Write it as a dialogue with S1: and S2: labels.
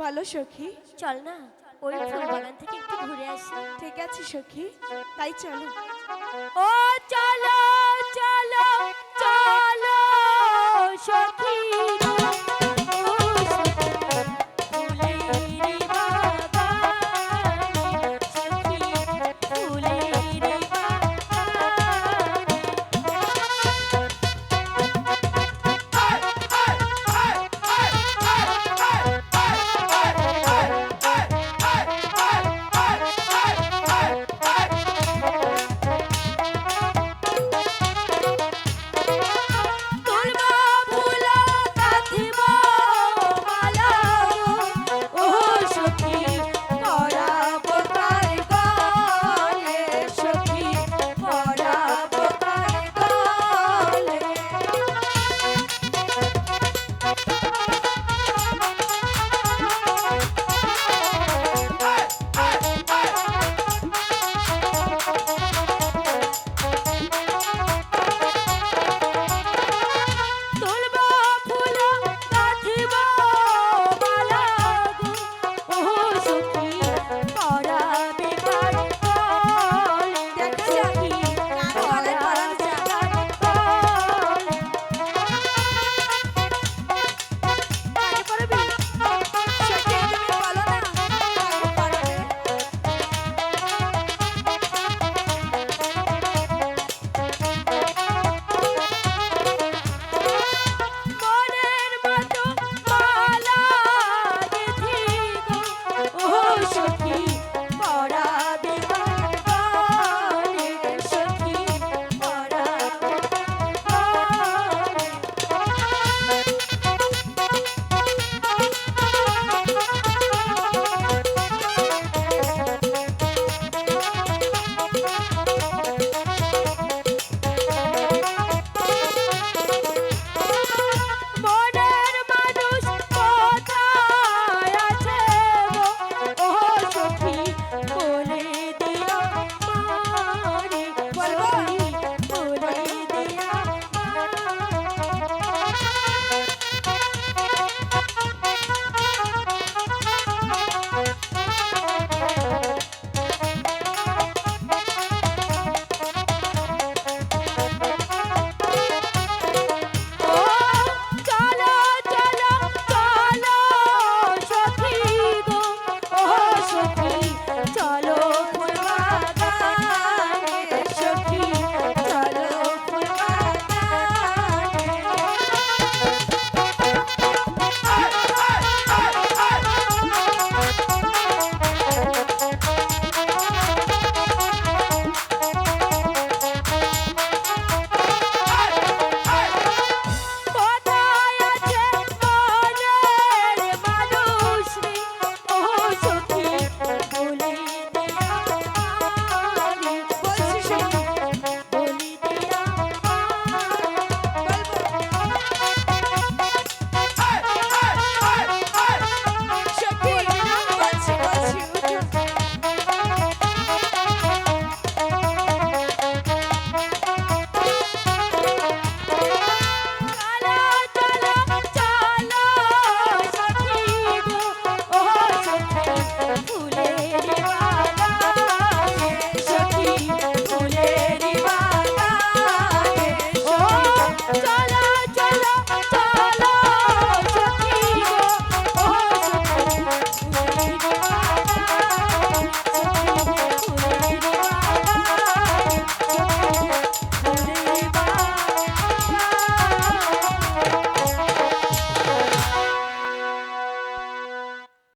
S1: বলো সখী।
S2: চল না ওই ফুল বাগান থেকে একটু ঘুরে আসি।
S1: ঠিক আছে সখী। তাই চলো।
S2: ও চলো!